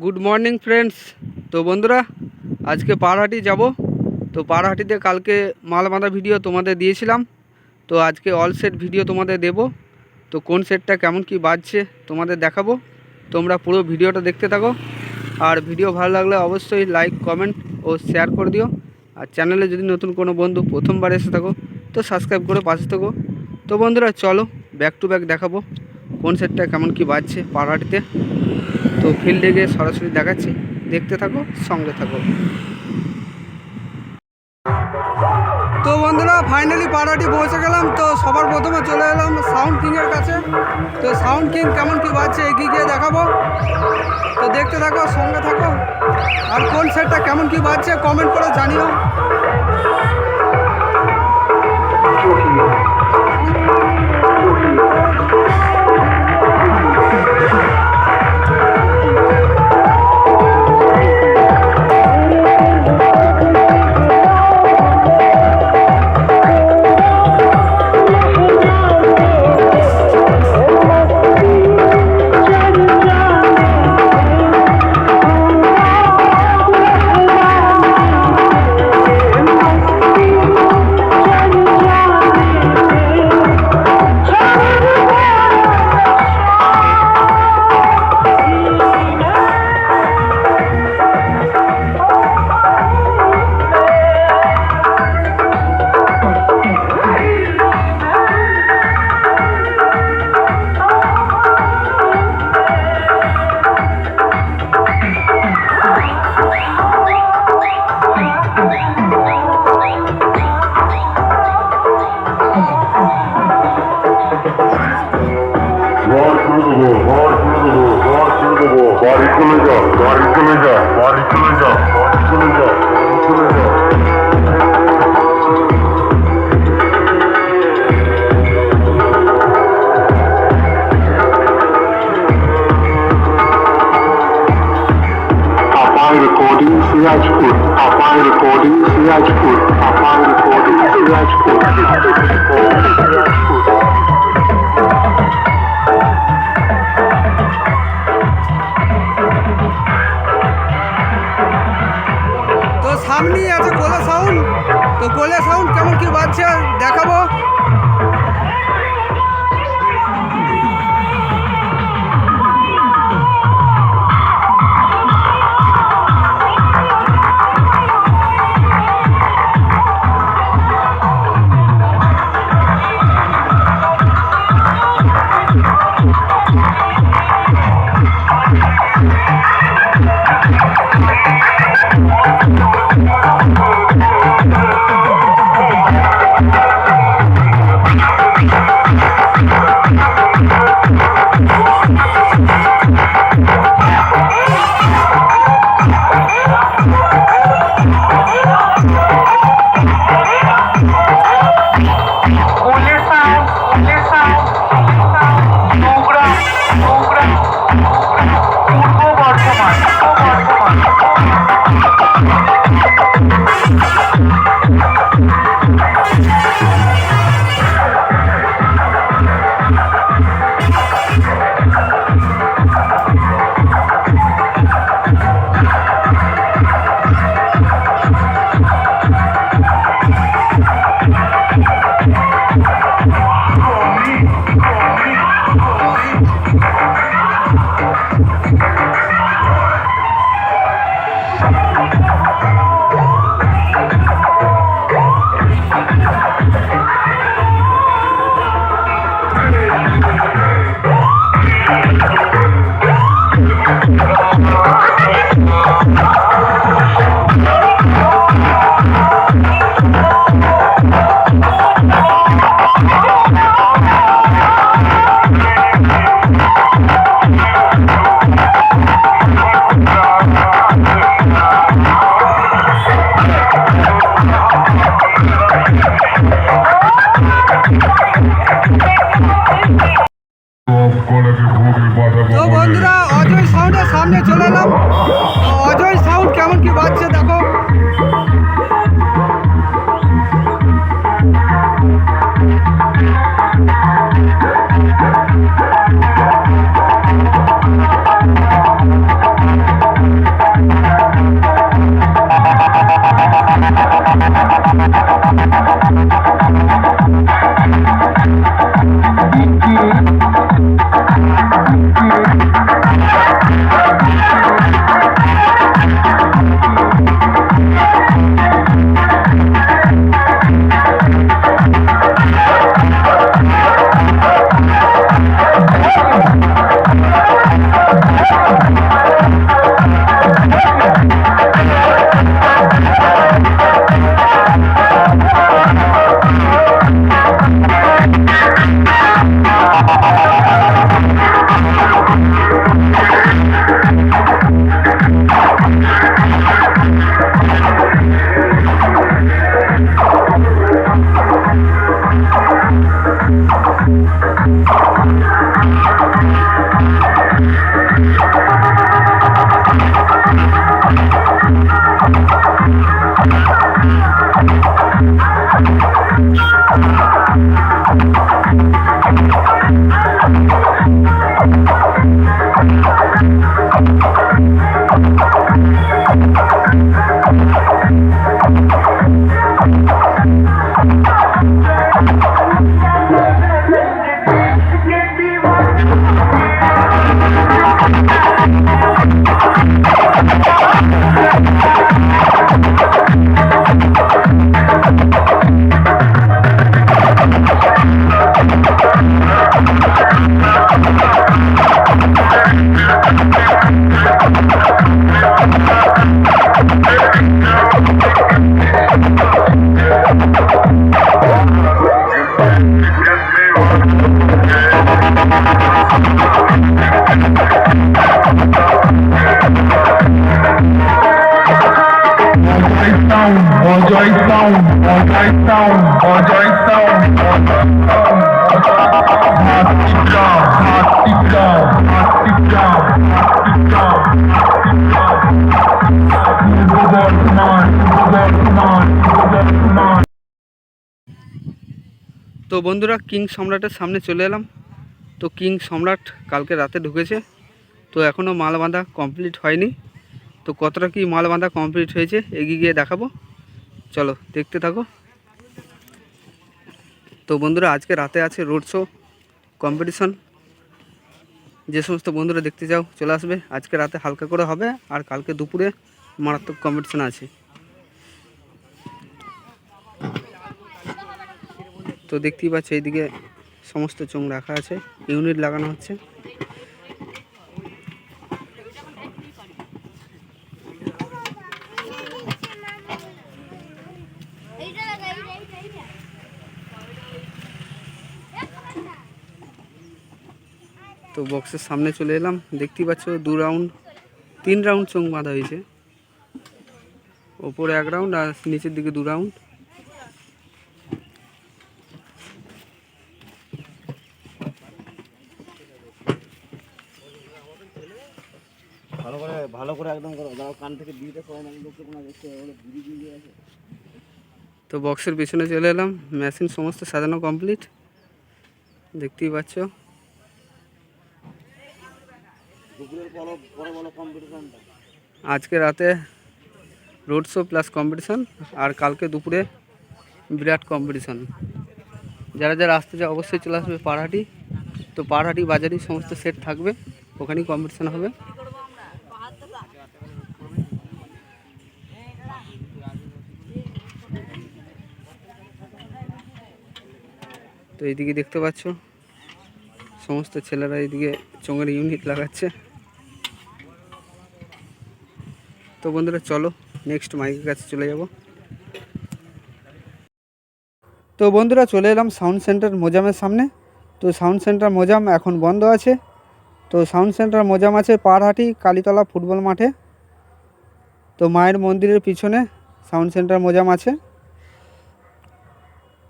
Good morning friends তো বন্ধুরা, আজকে পাহাড়হাটি যাব। তো পাহাড়হাটিতে কালকে মাল বাঁধা ভিডিও তোমাদের দিয়েছিলাম। তো আজকে অল সেট ভিডিও তোমাদের দেব। তো কোন সেটটা কেমন কি বাজছে তোমাদের দেখাবো। তোমরা পুরো ভিডিওটা দেখতে থাকো। আর ভিডিও ভালো লাগলে অবশ্যই লাইক কমেন্ট ও শেয়ার করে দিও। আর চ্যানেলে যদি নতুন কোনো বন্ধু প্রথমবার এসে থাকো, তো সাবস্ক্রাইব করে পাশে থাকো। তো বন্ধুরা, চলো ব্যাক টু ব্যাক দেখাবো। কোন সেটটা কেমন কি বাজছে পাহাড়হাটিতে তো ফিল্ডে গিয়ে সরাসরি দেখাচ্ছি। দেখতে থাকো, সঙ্গে থাকো। তো বন্ধুরা ফাইনালি পাড়াটি পৌঁছে গেলাম। তো সবার প্রথমে চলে এলাম সাউন্ড কিংয়ের কাছে। তো সাউন্ড কিং কেমন কি বাজছে এগিয়ে গিয়ে দেখাবো? তো দেখতে থাকো, সঙ্গে থাকো। আর কোন সেটটা কেমন কি বাজছে কমেন্ট করে জানিও। Sirajpur. Apai recording Sirajpur. Apai recording Sirajpur. Sirajpur. সামনেই আছে কোলে সাউন্ড তো কোলে সাউন্ড কেমন কি বাজছে দেখাবো সাউন্ডের সামনে চলে এলাম। তো অজয় সাউন্ড কেমন কি বাজছে দেখো। তো বন্ধুরা কিং সম্রাটের সামনে চলে এলাম। তো কিং সম্রাট কালকে রাতে ঢুকেছে। তো এখনও মাল বাঁধা কমপ্লিট হয়নি। তো কতটা কি মাল বাঁধা কমপ্লিট হয়েছে এগিয়ে গিয়ে দেখাবো। চলো দেখতে থাকো। তো বন্ধুরা আজকে রাতে আছে রোড শো কম্পিটিশন যে সমস্ত বন্ধুরা দেখতে চাও চলে আসবে। আজকে রাতে হালকা করে হবে আর কালকে দুপুরে মারাত্মক কম্পিটিশন আছে। তো দেখতেই পাচ্ছ, এইদিকে সমস্ত চোঙ রাখা আছে, ইউনিট লাগানো হচ্ছে। তো বক্সের সামনে চলে এলাম, দেখতেই পাচ্ছ, দু রাউন্ড তিন রাউন্ড চোঙ বাঁধা হয়েছে। ওপরে এক রাউন্ড আর নিচের দিকে দু রাউন্ড ভালো করে ভালো করে একদম করো দাও কান থেকে দিতে সবাই আমি লোককে কোনো দেখতে ওগুলো বিড়ি দিয়ে আছে তো বক্সের পিছনে চলে এলাম। মেশিন সমস্ত সাজানো কমপ্লিট দেখতেই পাচ্ছ। আজকে রাতে রোড শো প্লাস কম্পিটিশন আর কালকে দুপুরে বিরাট কম্পিটিশন যারা যারা আসতে চায় অবশ্যই চলে আসবে পাড়হাটি। তো পাড়হাটি বাজারই সমস্ত সেট থাকবে। ওখানেই কম্পিটিশন হবে। তো এইদিকে দেখতে পাচ্ছ? সমস্ত ছেলেরা এইদিকে চোঙের ইউনিট লাগাচ্ছে। তো বন্ধুরা, চলো নেক্সট মাইকের কাছে চলে যাব। তো বন্ধুরা, চলে এলাম সাউন্ড সেন্টার মোজামের সামনে। তো সাউন্ড সেন্টার মোজাম এখন বন্ধ আছে। তো সাউন্ড সেন্টার মোজাম আছে পাড়হাটি কালীতলা ফুটবল মাঠে। তো মায়ের মন্দিরের পিছনে সাউন্ড সেন্টার মোজাম আছে।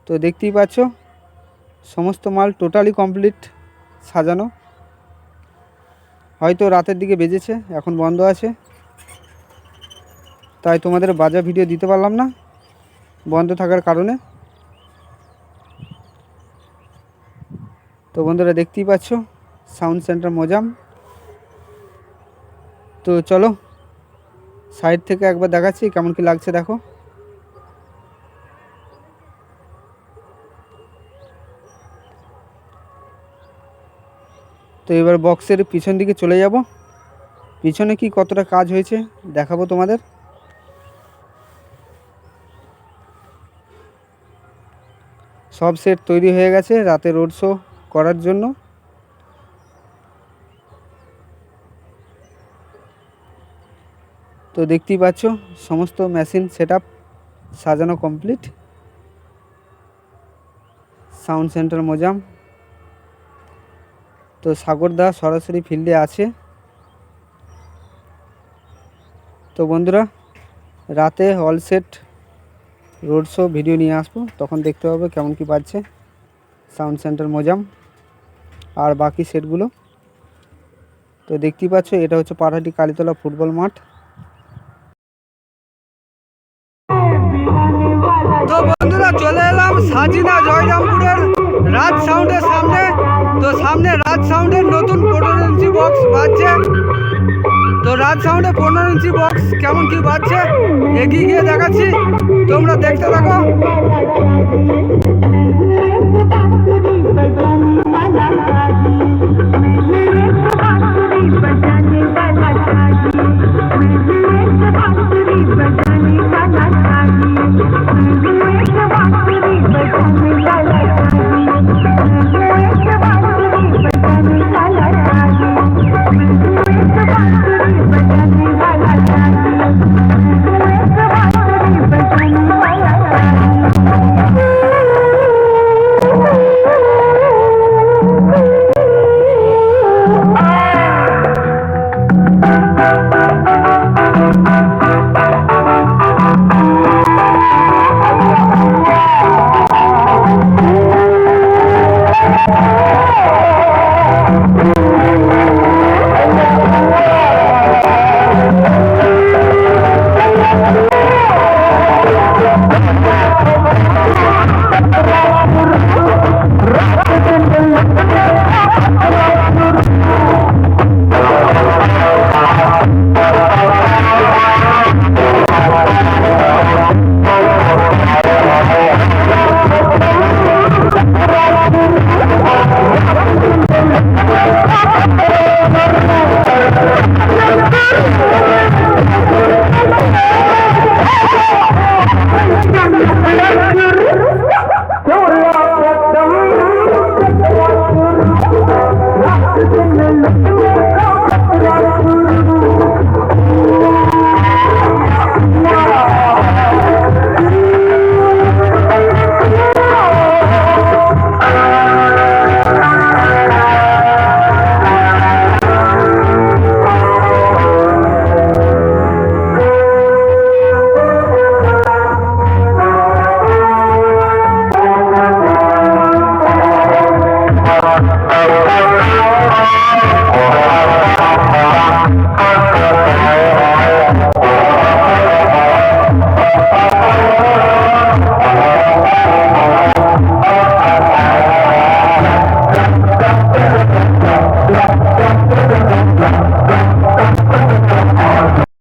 তো দেখতেই পাচ্ছ সমস্ত মাল টোটালি কমপ্লিট সাজানো। হয়তো রাতের দিকে বেজেছে, এখন বন্ধ আছে। তাই তোমাদের বাজার ভিডিও দিতে পারলাম না, বন্ধ থাকার কারণে। তো বন্ধুরা দেখতেই পাচ্ছ, সাউন্ড সেন্টার মোজাম। তো চলো সাইড থেকে একবার দেখাচ্ছি, কেমন কি লাগছে দেখো। এবার বক্সের পিছন দিকে চলে যাব। পিছনে কি কতটা কাজ হয়েছে দেখাবো তোমাদের। সব সেট তৈরি হয়ে গেছে রাতে রোড শো করার জন্য। তো দেখতেই পাচ্ছ, সমস্ত মেশিন সেট সাজানো কমপ্লিট। Sound centre Mojam. তো সাগরদা সরাসরি ফিল্ডে আছে। তো বন্ধুরা, রাতে all set road show video নিয়ে আসব। তখন দেখতে হবে কেমন কি বাজছে। Sound centre Mozam. আর বাকি সেটগুলো তো দেখতেই পাচ্ছ, এটা হচ্ছে পাড়াটি কালীতলা ফুটবল মাঠ। তো বন্ধুরা, চলে এলাম সাজিনা জয়রামপুরের সামনে রাজ সাউন্ডের নতুন পনেরো ইঞ্চি বক্স বাজছে। তো রাজ সাউন্ডে পনেরো ইঞ্চি বক্স কেমন কি বাজছে? এগিয়ে গিয়ে দেখাচ্ছি। তোমরা দেখতে থাকো। Thank you.